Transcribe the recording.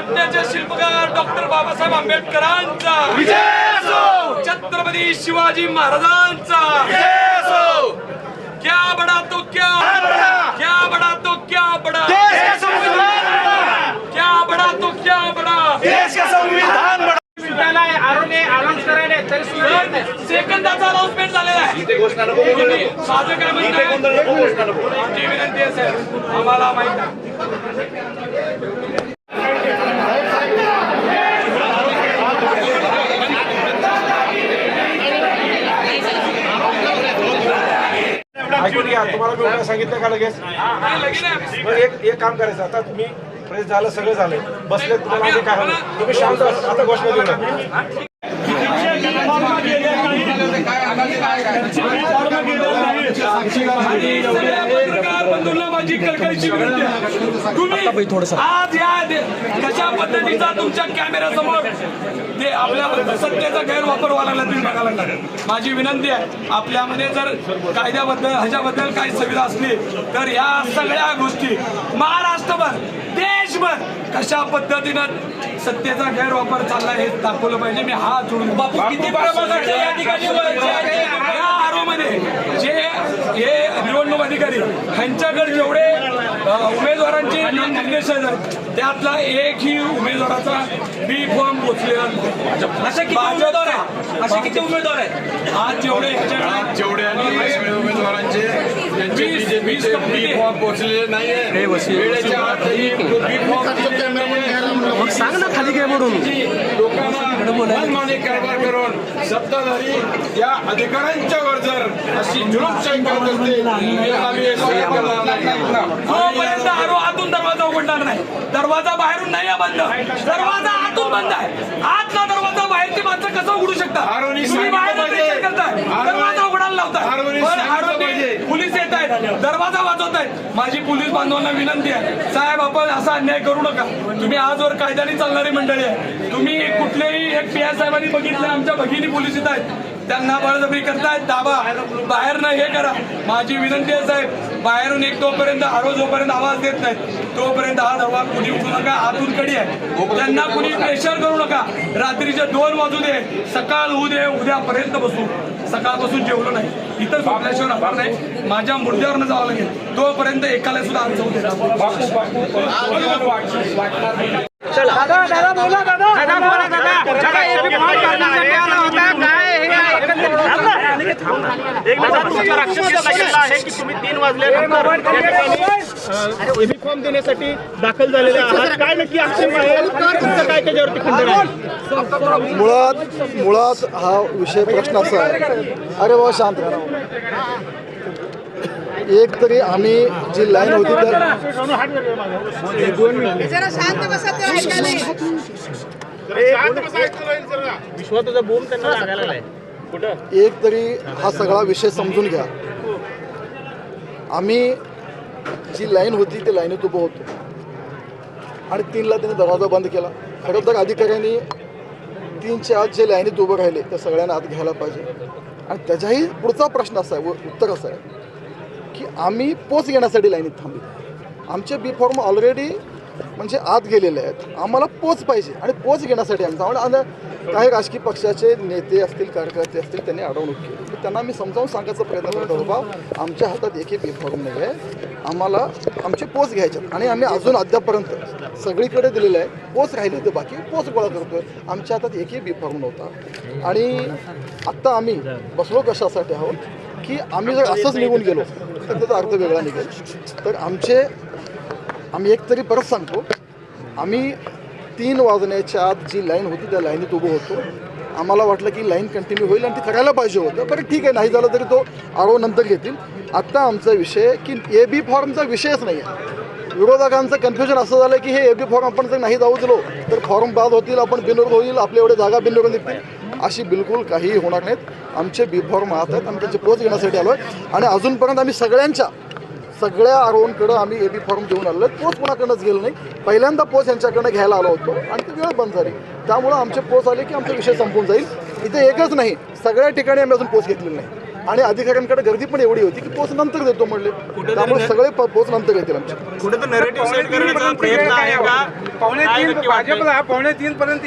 नाट्याचे शिल्पकार डॉक्टर बाबासाहेब आंबेडकरांचा. छत्रपती शिवाजी महाराजांचा. क्या बडा तो क्या क्या बडा तो क्या बडा? क्या बडा तो क्या बडा? संविधान सेकंदाचा अनाउन्समेंट झालेला आहे. माहिती ऐकून घ्या तुम्हाला मी उद्या सांगितलं का लगेच मग एक एक काम करायचं आता तुम्ही प्रेस झालं सगळं झालं बसले तुम्हाला आधी काय हवं? तुम्ही शांत आता घोषणा देऊ नका काय काय माझी कळकळीची विनंती आहे. तुम्ही आज या कशा पद्धतीचा तुमच्या कॅमेऱ्यासमोर ते आपल्या सत्तेचा गैरवापर व्हायला लागला तुम्ही बघायला लागला. माझी विनंती आहे आपल्यामध्ये जर कायद्याबद्दल ह्याच्याबद्दल काही सुविधा असली तर या सगळ्या गोष्टी महाराष्ट्रभर देशभर कशा पद्धतीनं सत्तेचा गैरवापर चालला हे दाखवलं पाहिजे. मी हात जोडून बापू किती प्रभागाचे या ठिकाणी जे हे अधिकारी ह्यांच्याकडे जेवढे उमेदवारांचे निर्देश आहेत त्यातला एकही उमेदवाराचा बी फॉर्म पोचलेला नाही. असे किती उमेदवार आहेत? असे किती उमेदवार आहेत? आज जेवढे जेवढे आणि उमेदवारांचे त्यांचे बी फॉर्म पोहोचलेले नाहीये. वेळेच्या आतही बी फॉर्म सांग ना खाली काय म्हणून. जी लोकांना मनमानी कारभार करून सत्ताधारी या अधिकाऱ्यांच्या वर जर अशी जुलूमशाही करत असते तर आम्ही सहन करणार नाही. जोपर्यंत आरो आतून दरवाजा उघडणार नाही दरवाजा बाहेरून नाही बंद. दरवाजा आतून बंद आहे. आतला दरवाजा बाहेरची माणसं कसं उघडू शकता तुम्ही बाहेर. करताय. दरवाजा उघडायला लावताय आरोनी पण सांगितलं आरोनी पाहिजे. पोलीस येत आहेत दरवाजा वाजवत आहेत माझी पोलीस बांधवांना विनंती आहे. साहेब आपण असा अन्याय करू नका. तुम्ही आजवर कायद्याने चालणारी मंडळी आहे. तुम्ही कुठलेही एक पी आय साहेबांनी बघितलं आमच्या भगिनी पोलीस इथं आहेत. त्यांना बळजबरी करतायत. दाबा. बाहेर न हे करा. माझी विनंती आहे साहेब बाहेरून एक तोपर्यंत आरो जोपर्यंत आवाज देत नाहीत तोपर्यंत हा दरवाजा कुणी उठू नका. आतून कडी आहे. त्यांना कुणी प्रेशर करू नका. रात्रीचे दोन वाजू दे. सकाळ होऊ दे उद्यापर्यंत बसू. सकाळपासून जेवलो नाही इथं झोपल्याशिवाय राहणार नाही माझ्या मुर्द्यावरनं जावं लागेल तोपर्यंत एकाला सुद्धा आमचं होते दादा बोला दादा दादा फॉर्म हे एकंदरीत दादा फॉर्म देण्यासाठी दाखल झालेले आहात काय नक्की आक्षेप आहे त्याच्यावरती खंडन आहे. मुळात मुळात हा विषय प्रश्न असा आहे. अरे बाबा शांत राहा. एक तरी आम्ही जी लाईन होती तर जरा शांत बसा ते ऐकायला. नाही. विश्वाचा बोम त्यांना लागायला लागलाय. कुठं? एक तरी हा सगळा विषय समजून घ्या. आम्ही जी लाईन होती त्या लाईनीत उभं होतो. आणि तीनला त्यांनी दरवाजा बंद केला. खरं तर अधिकाऱ्यांनी तीनच्या आत जे लाईनीत उभं राहिले त्या सगळ्यांना आत घ्यायला पाहिजे. आणि त्याच्याही पुढचा प्रश्न असा आहे व उत्तर असं आहे की आम्ही पोच घेण्यासाठी लाईनीत थांबलो. आमचे बी फॉर्म ऑलरेडी म्हणजे आत गेलेले आहेत. आम्हाला पोच पाहिजे आणि पोच घेण्यासाठी आम्ही थांबलो आणि काही राजकीय पक्षाचे नेते असतील कार्यकर्ते असतील त्यांनी अडवणूक केली. तर त्यांना मी समजावून सांगायचा प्रयत्न करतो बाबा आमच्या हातात एकही बी फॉर्म नाही आहे. आम्हाला आमचे पोच घ्यायचे आणि आम्ही अजून अद्यापर्यंत सगळीकडे दिलेलं आहे. पोच राहिले तर बाकी पोच गोळा करतोय. आमच्या हातात एकही बी फॉर्म नव्हता. आणि आत्ता आम्ही बसलो कशासाठी आहोत? की आम्ही जर असंच निघून गेलो तर त्याचा अर्थ वेगळा निघेल. तर आमचे आम्ही एक तरी परत सांगतो. आम्ही तीन वाजण्याच्या आत जी लाईन होती त्या लाईनीत उभं होतो. आम्हाला वाटलं की लाईन कंटिन्यू होईल आणि ते करायला पाहिजे होतं. बरं ठीक आहे नाही झालं तरी तो आरो नंतर घेतील. आत्ता आमचा विषय की ए बी फॉर्मचा विषयच नाही आहे. विरोधकांचं कन्फ्युजन असं झालं की हे ए बी फॉर्म आपण जर नाही जाऊ दिलो तर फॉर्म बाद होतील आपण बिनविरोध होईल आपल्या एवढे जागा बिनविरोध निघतील. अशी बिलकुल काहीही होणार नाहीत. आमचे बी फॉर्म आहात आहेत आम्ही त्याचे पोच घेण्यासाठी आलो आहे. आणि अजूनपर्यंत आम्ही सगळ्यांच्या सगळ्या आरोहणकडं आम्ही ए बी फॉर्म घेऊन आलो आहे पोच कोणाकडनंच गेलो नाही. पहिल्यांदा पोच यांच्याकडनं घ्यायला आलो होतो. आणि ती वेळ बंद झाली. त्यामुळं आमचे पोच आले की आमचा विषय संपून जाईल. इथे एकच नाही. सगळ्या ठिकाणी आम्ही अजून पोच घेतलेली नाही. आणि अधिकाऱ्यांकडे गर्दी पण एवढी होती की पोच नंतर देतो म्हणले. त्यामुळे सगळे प- पोच नंतर येतील आमचे. कुठे तर नरेटिव्ह सेट करण्याचा प्रयत्न आहे का? पावणे तीन भाजपला पावणे तीन पर्यंत